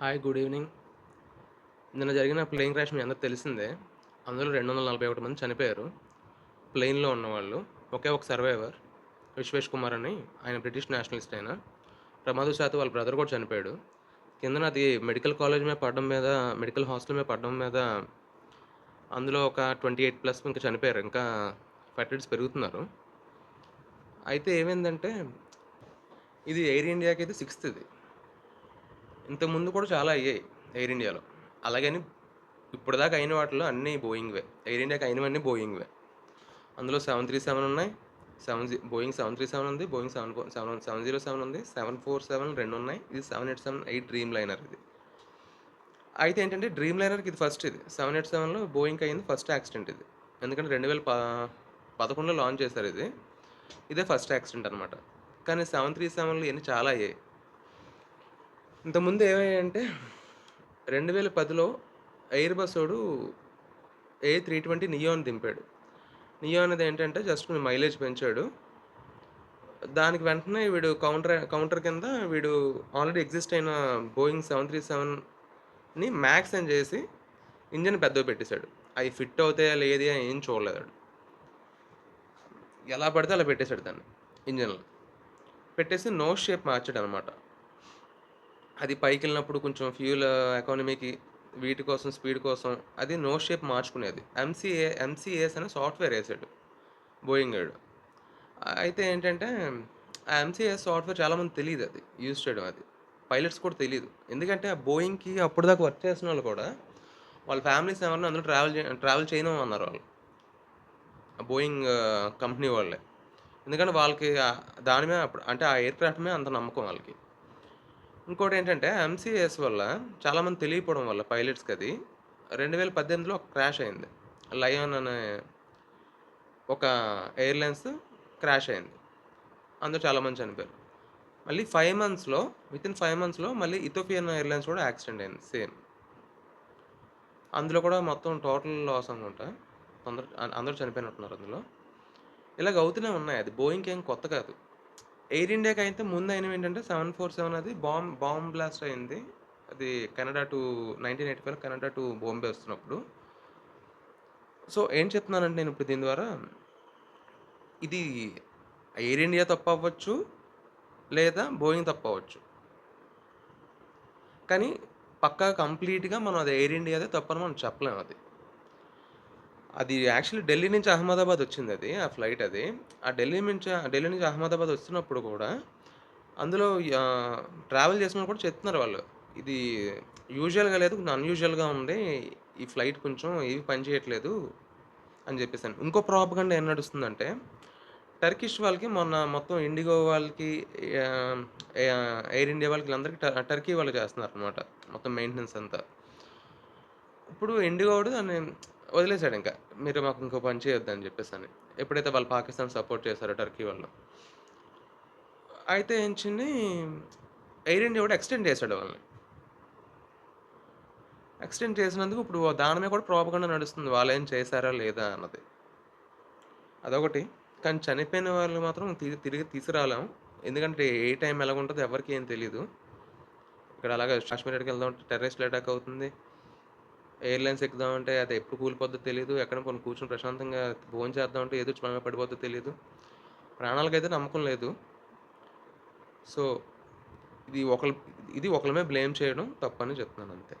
Hi good evening. నిన్న జరిగిన plane crash మీ అందరికి తెలిసిందే. అందులో రెండు వందల నలభై ఒకటి మంది చనిపోయారు. ప్లేన్లో ఉన్నవాళ్ళు ఒకే ఒక సర్వైవర్ విశ్వేష్ కుమార్ అని ఆయన బ్రిటిష్ నేషనలిస్ట్ అయిన. ప్రమాదవశాత్తు వాళ్ళ బ్రదర్ కూడా చనిపోయాడు. కిందన అది మెడికల్ కాలేజ్ మీద పడడం మీద మెడికల్ హాస్టల్ మీద పడడం మీద అందులో ఒక ట్వంటీ ఎయిట్ ప్లస్ ఇంకా చనిపోయారు. ఇంకా ఫ్యాక్టరీస్ పెరుగుతున్నారు. అయితే ఏమైందంటే ఇది ఎయిర్ ఇండియాకి అయితే సిక్స్త్ ఇది. ఇంతకుముందు కూడా చాలా అయ్యాయి ఎయిర్ ఇండియాలో అలాగని ఇప్పటిదాకా అయిన వాటిలో అన్నీ బోయింగ్వే ఎయిర్ ఇండియాకి అయినవన్నీ బోయింగ్వే అందులో సెవెన్ త్రీ సెవెన్ ఉన్నాయి. Seven G Boeing seven three seven ఉంది Boeing seven four seven seven zero seven ఉంది సెవెన్ ఫోర్ సెవెన్ రెండు ఉన్నాయి. ఇది seven eight seven eight Dreamliner ఇది. అయితే ఏంటంటే డ్రీమ్ లైనర్కి ఇది ఫస్ట్ ఇది. సెవెన్ ఎయిట్ సెవెన్లో బోయింగ్కి అయింది ఫస్ట్ యాక్సిడెంట్ ఇది. ఎందుకంటే రెండు వేల ప పదకొండులో లాంచ్ చేశారు ఇది. ఇదే ఫస్ట్ యాక్సిడెంట్ అనమాట కానీ సెవెన్ త్రీ సెవెన్లో ఇవన్నీ చాలా అయ్యాయి. ఇంతకుముందు ఏమయ్యాయంటే రెండు వేల పదిలో ఎయిర్ బస్సోడు ఏ త్రీ ట్వంటీ నియోన్ దింపాడు. నియో అనేది ఏంటంటే జస్ట్ కొంచెం మైలేజ్ పెంచాడు. దానికి వెంటనే వీడు కౌంటర్ కౌంటర్ కింద వీడు ఆల్రెడీ ఎగ్జిస్ట్ అయిన బోయింగ్ సెవెన్ త్రీ సెవెన్ని మ్యాక్స్ అని చేసి ఇంజన్ పెద్దగా పెట్టేశాడు. అవి ఫిట్ అవుతాయా లేది అని ఏం చూడలేదు వాడు. ఎలా పడితే అలా పెట్టేశాడు దాన్ని ఇంజన్లో పెట్టేసి నో షేప్ మార్చాడు అనమాట అది పైకి వెళ్ళినప్పుడు కొంచెం ఫ్యూల్ ఎకానమీకి వీటి కోసం స్పీడ్ కోసం అది నో షేప్ మార్చుకునేది. ఎంసీఏ ఎంసీఏఎస్ అనే సాఫ్ట్వేర్ వేసాడు బోయింగ్ గాడు. అయితే ఏంటంటే ఆ ఎంసీఏఎస్ సాఫ్ట్వేర్ చాలామంది తెలియదు అది యూజ్ చేయడం అది. పైలట్స్ కూడా తెలియదు ఎందుకంటే ఆ బోయింగ్కి అప్పుడు దాకా వర్క్ చేసిన వాళ్ళు కూడా వాళ్ళ ఫ్యామిలీస్ ఎవరిని అందరూ ట్రావెల్ చే ట్రావెల్ చేయను అన్నారు వాళ్ళు. ఆ బోయింగ్ కంపెనీ వాళ్ళే. ఎందుకంటే వాళ్ళకి దాని మీద అప్పుడు అంటే ఆ ఎయిర్ క్రాఫ్ట్ మీద అంత నమ్మకం వాళ్ళకి. ఇంకోటి ఏంటంటే ఎంసీఎస్ వల్ల చాలామంది తెలియకపోవడం వల్ల పైలట్స్కి అది రెండు వేల పద్దెనిమిదిలో ఒక క్రాష్ అయింది. లయన్ అనే ఒక ఎయిర్లైన్స్ క్రాష్ అయింది. అందులో చాలామంది చనిపోయారు. మళ్ళీ ఫైవ్ మంత్స్లో విత్ ఇన్ ఫైవ్ మంత్స్లో మళ్ళీ ఇథోపియన్ ఎయిర్లైన్స్ కూడా యాక్సిడెంట్ అయింది సేమ్. అందులో కూడా మొత్తం టోటల్ లాస్ అనుకుంటా తొందర అందరూ చనిపోయినట్టున్నారు అందులో. ఇలాగ అవుతూనే ఉన్నాయి. అది బోయింగ్కి ఏం కొత్త కాదు. ఎయిర్ ఇండియాకి అయితే ముందు అయినవి ఏంటంటే సెవెన్ ఫోర్ సెవెన్ అది బాంబ్ బాంబ్ బ్లాస్ట్ అయింది. అది Canada to nineteen eighty five Canada to Bombay వస్తున్నప్పుడు. సో ఏం చెప్తున్నానంటే నేను ఇప్పుడు దీని ద్వారా ఇది ఎయిర్ ఇండియా తప్పు అవ్వచ్చు లేదా బోయింగ్ తప్పు అవ్వచ్చు. కానీ పక్కా కంప్లీట్గా మనం అది ఎయిర్ ఇండియాదే తప్పని మనం చెప్పలేము అది. అది యాక్చువల్లీ ఢిల్లీ నుంచి అహ్మదాబాద్ వచ్చింది అది ఆ ఫ్లైట్ అది. ఆ ఢిల్లీ నుంచి ఢిల్లీ నుంచి అహ్మదాబాద్ వస్తున్నప్పుడు కూడా అందులో ట్రావెల్ చేసిన కూడా చెప్తున్నారు వాళ్ళు. ఇది యూజువల్గా లేదు కొంచెం అన్యూజువల్గా ఉంది. ఈ ఫ్లైట్ కొంచెం ఏవి పని చేయట్లేదు అని చెప్పేసాను ఇంకో ప్రాపగండా ఏం నడుస్తుందంటే టర్కిష్ వాళ్ళకి మొన్న మొత్తం ఇండిగో వాళ్ళకి ఎయిర్ ఇండియా వాళ్ళకి అందరికీ టర్కీ వాళ్ళు చేస్తున్నారు అనమాట మొత్తం మెయింటెనెన్స్ అంతా. ఇప్పుడు ఇండిగోడు దాన్ని వదిలేశాడు ఇంకా. మీరు మాకు ఇంకో పని చేయొద్దని అని చెప్పేసి అని ఎప్పుడైతే వాళ్ళు పాకిస్తాన్ సపోర్ట్ చేశారో టర్కీ వాళ్ళు అయితే ఏంచింది ఎయిర్ ఇండియా కూడా ఎక్స్టెండ్ చేశాడు వాళ్ళని. ఎక్స్టెండ్ చేసినందుకు ఇప్పుడు దాని మీద కూడా ప్రాపకుండా నడుస్తుంది. వాళ్ళు ఏం చేశారా లేదా అన్నది. అదొకటి. కానీ చనిపోయిన వాళ్ళు మాత్రం తిరిగి తిరిగి తీసుకురాలేం. ఎందుకంటే ఏ టైం ఎలా ఉంటుందో ఎవరికి ఏం తెలియదు ఇక్కడ అలాగే కాశ్మీర్ వెళ్దాం టెర్రరిస్ట్ అటాక్ అవుతుంది. ఎయిర్లైన్స్ ఎక్కుదామంటే అది ఎప్పుడు కూలిపోద్దో తెలియదు ఎక్కడ కొన్ని కూర్చొని ప్రశాంతంగా భోజనం చేద్దామంటే ఏదో ప్రాణం పడిపోద్దో తెలియదు ప్రాణాలకైతే నమ్మకం లేదు. సో ఇది ఒకరి ఇది ఒకరి మీద బ్లేమ్ చేయడం తప్పని చెప్తున్నాను అంతే.